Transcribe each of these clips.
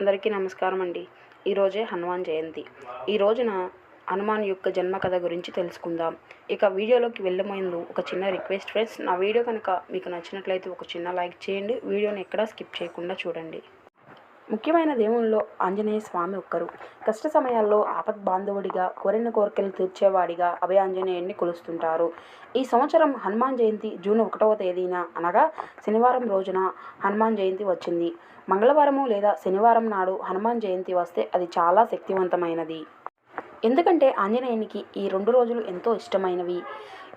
అందరికీ నమస్కారం అండి. ఈరోజే హనుమాన్ జయంతి. ఈ రోజున హనుమాన్ యొక్క జన్మ కథ గురించి తెలుసుకుందాం. ఇక వీడియోలోకి వెళ్ళముందు ఒక చిన్న రిక్వెస్ట్ ఫ్రెండ్స్. నా వీడియో కనుక మీకు నచ్చినట్లయితే ఒక చిన్న లైక్ చేయండి. వీడియోని ఎక్కడా స్కిప్ చేయకుండా చూడండి. ముఖ్యమైన దేవుల్లో ఆంజనేయ స్వామి ఒక్కరు. కష్ట సమయాల్లో ఆపద్ బాంధవుడిగా కోరిన కోరికలు తీర్చేవాడిగా అభయాంజనేయుడిని కొలుస్తుంటారు. ఈ సంవత్సరం హనుమాన్ జయంతి జూన్ ఒకటవ తేదీన అనగా శనివారం రోజున హనుమాన్ జయంతి వచ్చింది. మంగళవారము లేదా శనివారం నాడు హనుమాన్ జయంతి వస్తే అది చాలా శక్తివంతమైనది. ఎందుకంటే ఆంజనేయునికి ఈ రెండు రోజులు ఎంతో ఇష్టమైనవి.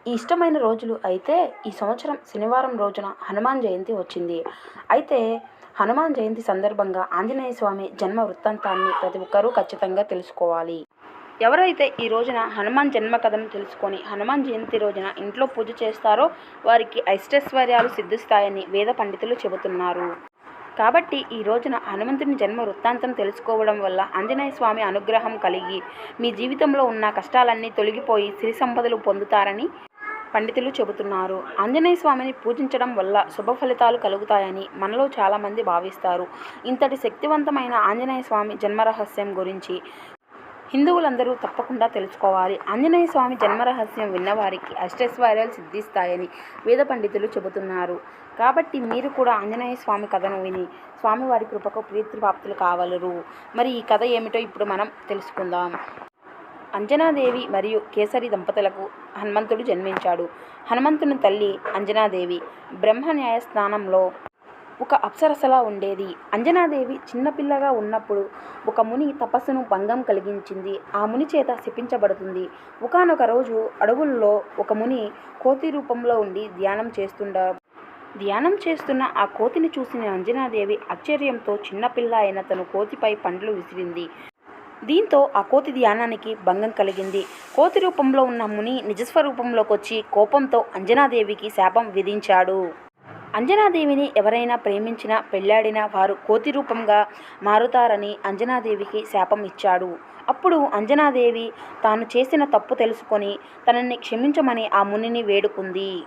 ఈ ఇష్టమైన రోజులు అయితే ఈ సంవత్సరం శనివారం రోజున హనుమాన్ జయంతి వచ్చింది. అయితే హనుమాన్ జయంతి సందర్భంగా ఆంజనేయ స్వామి జన్మ వృత్తాంతాన్ని ప్రతి ఒక్కరూ ఖచ్చితంగా తెలుసుకోవాలి. ఎవరైతే ఈ రోజున హనుమాన్ జన్మ కథను తెలుసుకొని హనుమాన్ జయంతి రోజున ఇంట్లో పూజ చేస్తారో వారికి ఐష్టైశ్వర్యాలు సిద్ధిస్తాయని వేద పండితులు చెబుతున్నారు. కాబట్టి ఈ రోజున హనుమంతుని జన్మ వృత్తాంతం తెలుసుకోవడం వల్ల ఆంజనేయ స్వామి అనుగ్రహం కలిగి మీ జీవితంలో ఉన్న కష్టాలన్నీ తొలగిపోయి సిరి సంపదలు పొందుతారని పండితులు చెబుతున్నారు. ఆంజనేయ స్వామిని పూజించడం వల్ల శుభ ఫలితాలు కలుగుతాయని మనలో చాలామంది భావిస్తారు. ఇంతటి శక్తివంతమైన ఆంజనేయ స్వామి జన్మరహస్యం గురించి హిందువులందరూ తప్పకుండా తెలుసుకోవాలి. ఆంజనేయ స్వామి జన్మరహస్యం విన్నవారికి అష్టైశ్వర్యాలు సిద్ధిస్తాయని వేద పండితులు చెబుతున్నారు. కాబట్టి మీరు కూడా ఆంజనేయ స్వామి కథను విని స్వామివారి కృపకు ప్రీతిప్రాప్తులు కావలరు. మరి ఈ కథ ఏమిటో ఇప్పుడు మనం తెలుసుకుందాం. అంజనాదేవి మరియు కేసరి దంపతులకు హనుమంతుడు జన్మించాడు. హనుమంతుని తల్లి అంజనాదేవి. బ్రహ్మ న్యాయస్థానంలో ఒక అప్సరసలా ఉండేది. అంజనాదేవి చిన్నపిల్లగా ఉన్నప్పుడు ఒక ముని తపస్సును భంగం కలిగించింది. ఆ ముని చేత శపించబడుతుంది. ఒకనొక రోజు అడవుల్లో ఒక ముని కోతి రూపంలో ఉండి ధ్యానం చేస్తుండ ధ్యానం చేస్తున్న ఆ కోతిని చూసిన అంజనాదేవి ఆశ్చర్యంతో చిన్నపిల్ల అయిన తను కోతిపై పండ్లు విసిరింది. దీంతో ఆ కోతి ధ్యానానికి భంగం కలిగింది. కోతి రూపంలో ఉన్న ముని నిజస్వరూపంలోకి వచ్చి కోపంతో అంజనాదేవికి శాపం విధించాడు. అంజనాదేవిని ఎవరైనా ప్రేమించినా పెళ్ళాడినా వారు కోతి రూపంగా మారుతారని అంజనాదేవికి శాపం ఇచ్చాడు. అప్పుడు అంజనాదేవి తాను చేసిన తప్పు తెలుసుకొని తనని క్షమించమని ఆ మునిని వేడుకుంది.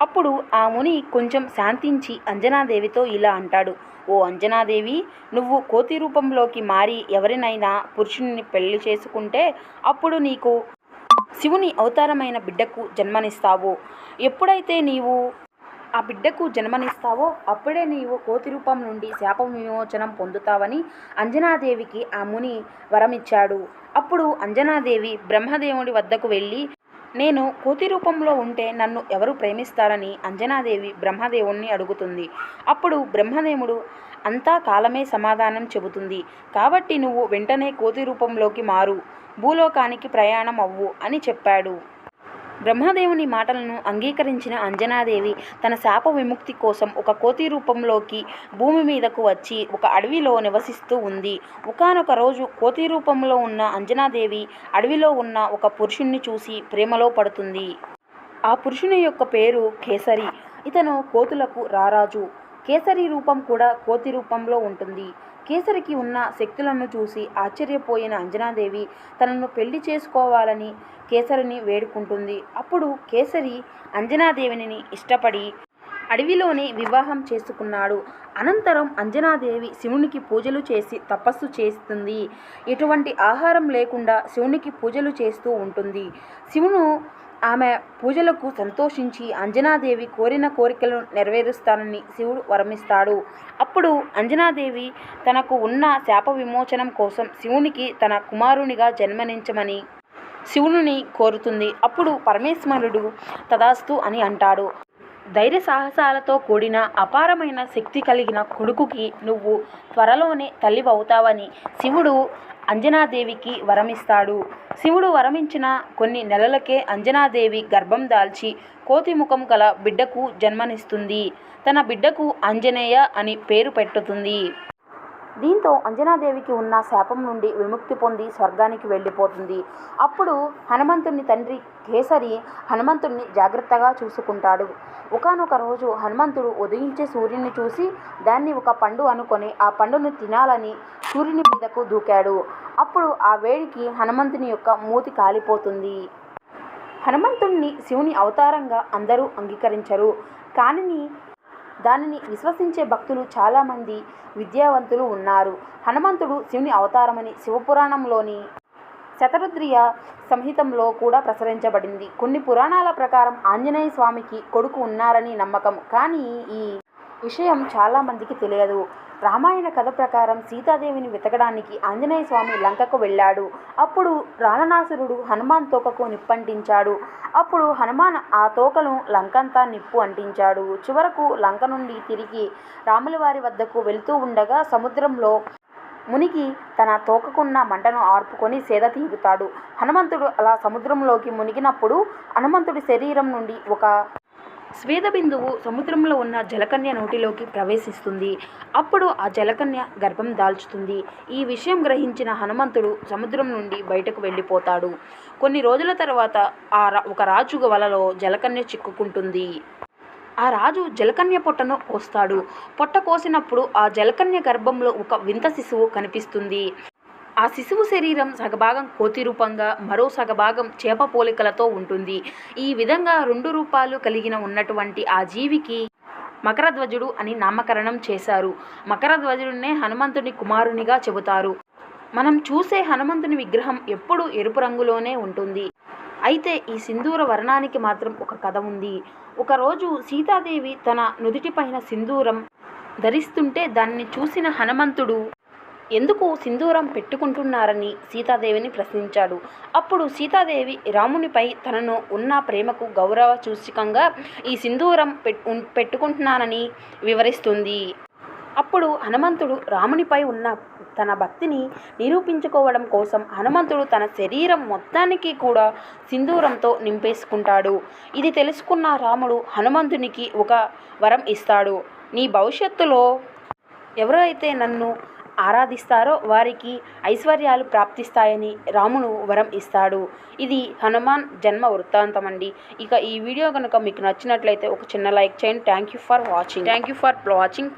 అప్పుడు ఆ ముని కొంచెం శాంతించి అంజనాదేవితో ఇలా అంటాడు. ఓ అంజనాదేవి నువ్వు కోతి రూపంలోకి మారి ఎవరినైనా పురుషుని పెళ్ళి చేసుకుంటే అప్పుడు నీకు శివుని అవతారమైన బిడ్డకు జన్మనిస్తావు. ఎప్పుడైతే నీవు ఆ బిడ్డకు జన్మనిస్తావో అప్పుడే నీవు కోతి రూపం నుండి శాప విమోచనం పొందుతావని అంజనాదేవికి ఆ ముని వరమిచ్చాడు. అప్పుడు అంజనాదేవి బ్రహ్మదేవుడి వద్దకు వెళ్ళి నేను కోతి రూపంలో ఉంటే నన్ను ఎవరు ప్రేమిస్తారని అంజనాదేవి బ్రహ్మదేవుణ్ణి అడుగుతుంది. అప్పుడు బ్రహ్మదేవుడు అంతా కాలమే సమాధానం చెబుతుంది. కాబట్టి నువ్వు వెంటనే కోతి రూపంలోకి మారు. భూలోకానికి ప్రయాణం అవ్వు అని చెప్పాడు. బ్రహ్మదేవుని మాటలను అంగీకరించిన అంజనాదేవి తన శాప విముక్తి కోసం ఒక కోతి రూపంలోకి భూమి మీదకు వచ్చి ఒక అడవిలో నివసిస్తూ ఉంది. ఒకనొక రోజు కోతి రూపంలో ఉన్న అంజనాదేవి అడవిలో ఉన్న ఒక పురుషుణ్ణి చూసి ప్రేమలో పడుతుంది. ఆ పురుషుని యొక్క పేరు కేసరి. ఇతను కోతులకు రారాజు. కేసరి రూపం కూడా కోతి రూపంలో ఉంటుంది. కేసరికి ఉన్న శక్తులను చూసి ఆశ్చర్యపోయిన అంజనాదేవి తనను పెళ్ళి చేసుకోవాలని కేసరిని వేడుకుంటుంది. అప్పుడు కేసరి అంజనాదేవిని ఇష్టపడి అడవిలోనే వివాహం చేసుకున్నాడు. అనంతరం అంజనాదేవి శివునికి పూజలు చేసి తపస్సు చేస్తుంది. ఎటువంటి ఆహారం లేకుండా శివునికి పూజలు చేస్తూ ఉంటుంది. శివును ఆమె పూజలకు సంతోషించి అంజనాదేవి కోరిన కోరికలను నెరవేరుస్తానని శివుడు వరమిస్తాడు. అప్పుడు అంజనాదేవి తనకు ఉన్న శాప విమోచనం కోసం శివునికి తన కుమారునిగా జన్మనించమని శివుని కోరుతుంది. అప్పుడు పరమేశ్వరుడు తదాస్తు అని అంటాడు. ధైర్య సాహసాలతో కూడిన అపారమైన శక్తి కలిగిన కొడుకుకి నువ్వు త్వరలోనే తల్లివవుతావని శివుడు అంజనాదేవికి వరమిస్తాడు. శివుడు వరమించిన కొన్ని నెలలకే అంజనాదేవి గర్భం దాల్చి కోతి ముఖం గల బిడ్డకు జన్మనిస్తుంది. తన బిడ్డకు ఆంజనేయ అని పేరు పెట్టుతుంది. దీంతో అంజనాదేవికి ఉన్న శాపం నుండి విముక్తి పొంది స్వర్గానికి వెళ్ళిపోతుంది. అప్పుడు హనుమంతుని తండ్రి కేసరి హనుమంతుడిని జాగ్రత్తగా చూసుకుంటాడు. ఒకనొక రోజు హనుమంతుడు ఉదయించే సూర్యుని చూసి దాన్ని ఒక పండు అనుకొని ఆ పండును తినాలని సూర్యుని మీదకు దూకాడు. అప్పుడు ఆ వేడికి హనుమంతుని యొక్క మూతి కాలిపోతుంది. హనుమంతుణ్ణి శివుని అవతారంగా అందరూ అంగీకరించరు. కానీ దానిని విశ్వసించే భక్తులు చాలామంది విద్యావంతులు ఉన్నారు. హనుమంతుడు శివుని అవతారమని శివపురాణంలోని శతరుద్రియ సంహితంలో కూడా ప్రచురించబడింది కొన్ని పురాణాల ప్రకారం ఆంజనేయ స్వామికి కొడుకు ఉన్నారని నమ్మకం. కానీ ఈ విషయం చాలామందికి తెలియదు. రామాయణ కథ ప్రకారం సీతాదేవిని వెతకడానికి ఆంజనేయ స్వామి లంకకు వెళ్ళాడు. అప్పుడు రావణాసురుడు హనుమాన్ తోకకు నిప్పంటించాడు. అప్పుడు హనుమాన్ ఆ తోకను లంకంతా నిప్పు అంటించాడు. చివరకు లంక నుండి తిరిగి రాముల వారి వద్దకు వెళ్తూ ఉండగా సముద్రంలో మునిగి తన తోకకున్న మంటను ఆర్పుకొని సేద తీరుతాడు హనుమంతుడు అలా సముద్రంలోకి మునిగినప్పుడు హనుమంతుడి శరీరం నుండి ఒక స్వేద బిందువు సముద్రంలో ఉన్న జలకన్య నోటిలోకి ప్రవేశిస్తుంది. అప్పుడు ఆ జలకన్య గర్భం దాల్చుతుంది. ఈ విషయం గ్రహించిన హనుమంతుడు సముద్రం నుండి బయటకు వెళ్ళిపోతాడు. కొన్ని రోజుల తర్వాత ఆ రా- ఒక రాజు వలలో జలకన్య చిక్కుకుంటుంది. ఆ రాజు జలకన్య పొట్టను కోస్తాడు పొట్ట కోసినప్పుడు ఆ జలకన్య గర్భంలో ఒక వింత శిశువు కనిపిస్తుంది. ఆ శిశువు శరీరం సగభాగం కోతి రూపంగా మరో సగభాగం చేప పోలికలతో ఉంటుంది. ఈ విధంగా రెండు రూపాలు కలిగిన ఉన్నటువంటి ఆ జీవికి మకరధ్వజుడు అని నామకరణం చేశారు. మకరధ్వజుడినే హనుమంతుని కుమారునిగా చెబుతారు. మనం చూసే హనుమంతుని విగ్రహం ఎప్పుడూ ఎరుపు రంగులోనే ఉంటుంది. అయితే ఈ సింధూర వర్ణానికి మాత్రం ఒక కథ ఉంది. ఒకరోజు సీతాదేవి తన నుదుటిపైన సింధూరం ధరిస్తుంటే దాన్ని చూసిన హనుమంతుడు ఎందుకు సింధూరం పెట్టుకుంటున్నారని సీతాదేవిని ప్రశ్నించాడు. అప్పుడు సీతాదేవి రామునిపై తనను ఉన్న ప్రేమకు గౌరవ సూచికంగా ఈ సింధూరం పెట్- పెట్టుకుంటున్నానని వివరిస్తుంది. అప్పుడు హనుమంతుడు రామునిపై ఉన్న తన భక్తిని నిరూపించుకోవడం కోసం హనుమంతుడు తన శరీరం మొత్తానికి కూడా సింధూరంతో నింపేసుకుంటాడు. ఇది తెలుసుకున్న రాముడు హనుమంతునికి ఒక వరం ఇస్తాడు. నీ భవిష్యత్తులో ఎవరైతే నన్ను ఆరాధిస్తారో వారికి ఐశ్వర్యాలు ప్రాప్తిస్తాయని రామును వరం ఇస్తాడు. ఇది హనుమాన్ జన్మ వృత్తాంతం అండి ఇక ఈ వీడియో కనుక మీకు నచ్చినట్లయితే ఒక చిన్న లైక్ చేయండి. Thank you for watching thank you for watching